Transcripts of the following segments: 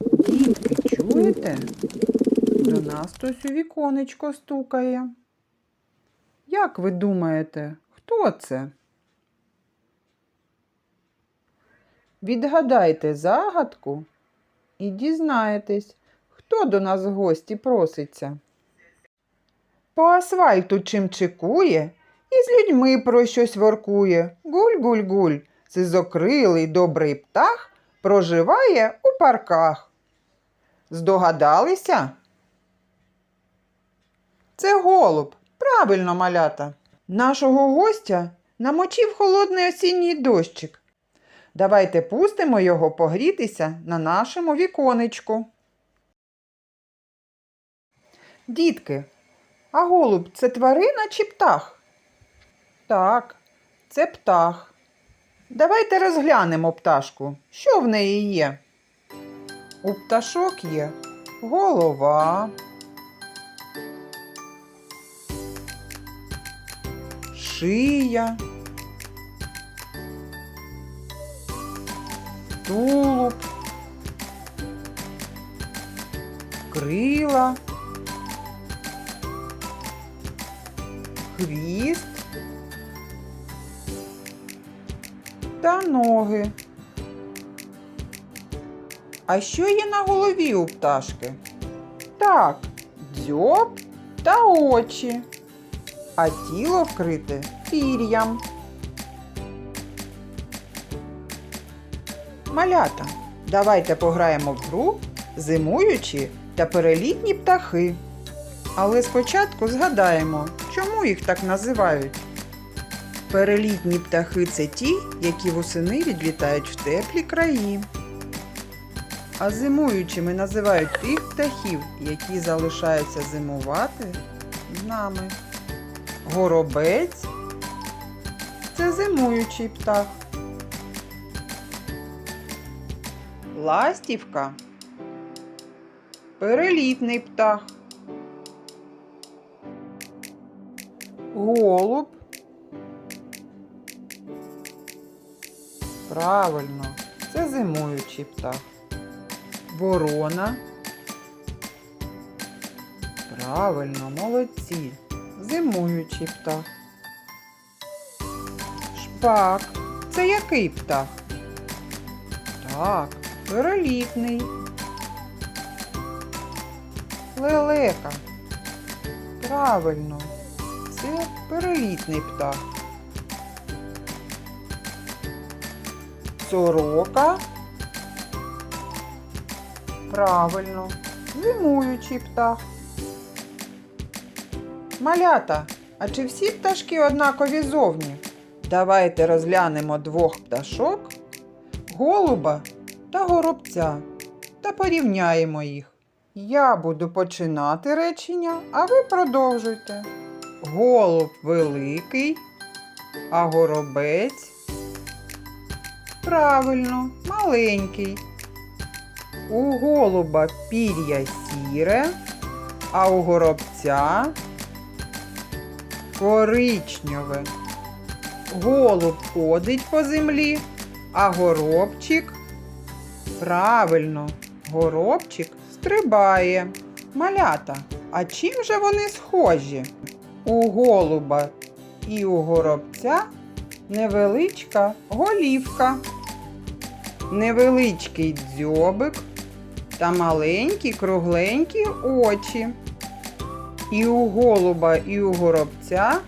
Дітки, чуєте? До нас хтось у віконечко стукає. Як ви думаєте, хто це? Відгадайте загадку і дізнаєтесь, хто до нас в гості проситься. По асфальту чим чекує, і з людьми про щось воркує. Гуль-гуль-гуль, сизокрилий добрий птах проживає у парках. Здогадалися? Це голуб, правильно малята. Нашого гостя намочив холодний осінній дощик. Давайте пустимо його погрітися на нашому віконечку. Дітки, а голуб це тварина чи птах? Так, це птах. Давайте розглянемо пташку. Що в неї є? У пташок є голова, шия, тулуб, крила, хвіст та ноги. А що є на голові у пташки? Так, дзьоб та очі, а тіло вкрите пір'ям. Малята, давайте пограємо в гру зимуючі та перелітні птахи. Але спочатку згадаємо, чому їх так називають. Перелітні птахи це ті, які восени відлітають в теплі краї. А зимуючими називають тих птахів, які залишаються зимувати з нами. Горобець це зимуючий птах. Ластівка перелітний птах. Голуб. Правильно, це зимуючий птах. Ворона. Правильно, молодці. Зимуючий птах. Шпак. Це який птах? Так, перелітний. Лелека. Правильно. Це перелітний птах. Сорока. Правильно. Зимуючий птах. Малята, а чи всі пташки однакові зовні? Давайте розглянемо двох пташок, голуба та горобця та порівняємо їх. Я буду починати речення, а ви продовжуйте. Голуб великий, а горобець. Правильно, маленький. У голуба пір'я сіре, а у горобця коричневе. Голуб ходить по землі, а горобчик правильно, горобчик стрибає. Малята, а чим же вони схожі? У голуба і у горобця невеличка голівка, невеличкий дзьобик та маленькі кругленькі очі. І у голуба, і у горобця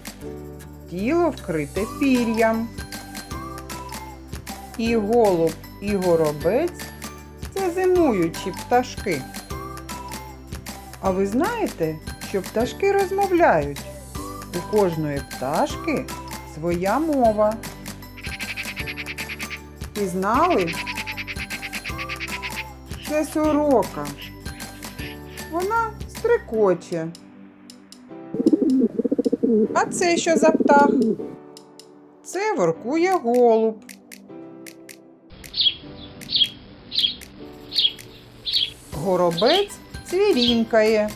тіло вкрите пір'ям. І голуб, і горобець це зимуючі пташки. А ви знаєте, що пташки розмовляють? У кожної пташки своя мова. Пізнали? Це сорока. Вона стрикоче. А це що за птах? Це воркує голуб. Горобець цвірінькає.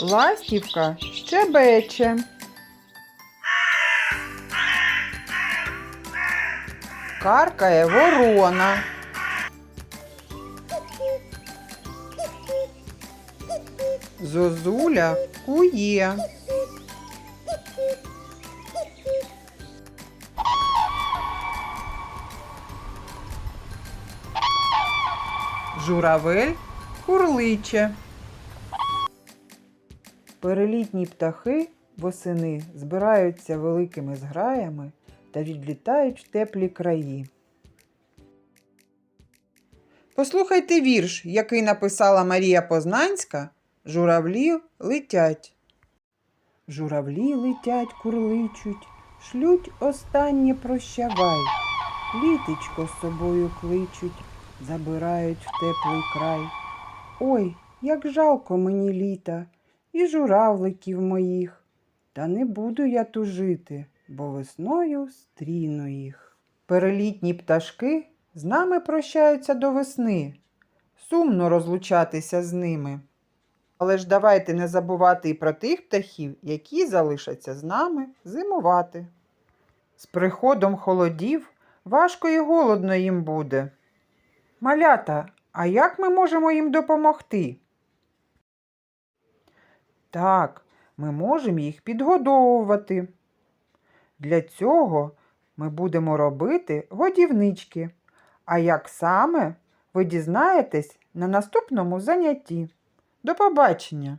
Ластівка щебече. Каркає ворона. Зозуля кує. Журавель курличе. Перелітні птахи восени збираються великими зграями та відлітають в теплі краї. Послухайте вірш, який написала Марія Познанська Журавлі летять. Журавлі летять, курличуть, шлють останнє прощавай. Літечко з собою кличуть, забирають в теплий край. Ой, як жалко мені літа і журавликів моїх. Та не буду я тужити, бо весною стріну їх. Перелітні пташки з нами прощаються до весни. Сумно розлучатися з ними. Але ж давайте не забувати і про тих птахів, які залишаться з нами зимувати. З приходом холодів важко і голодно їм буде. Малята, а як ми можемо їм допомогти? Так, ми можемо їх підгодовувати. Для цього ми будемо робити годівнички. А як саме, ви дізнаєтесь на наступному занятті. До побачення!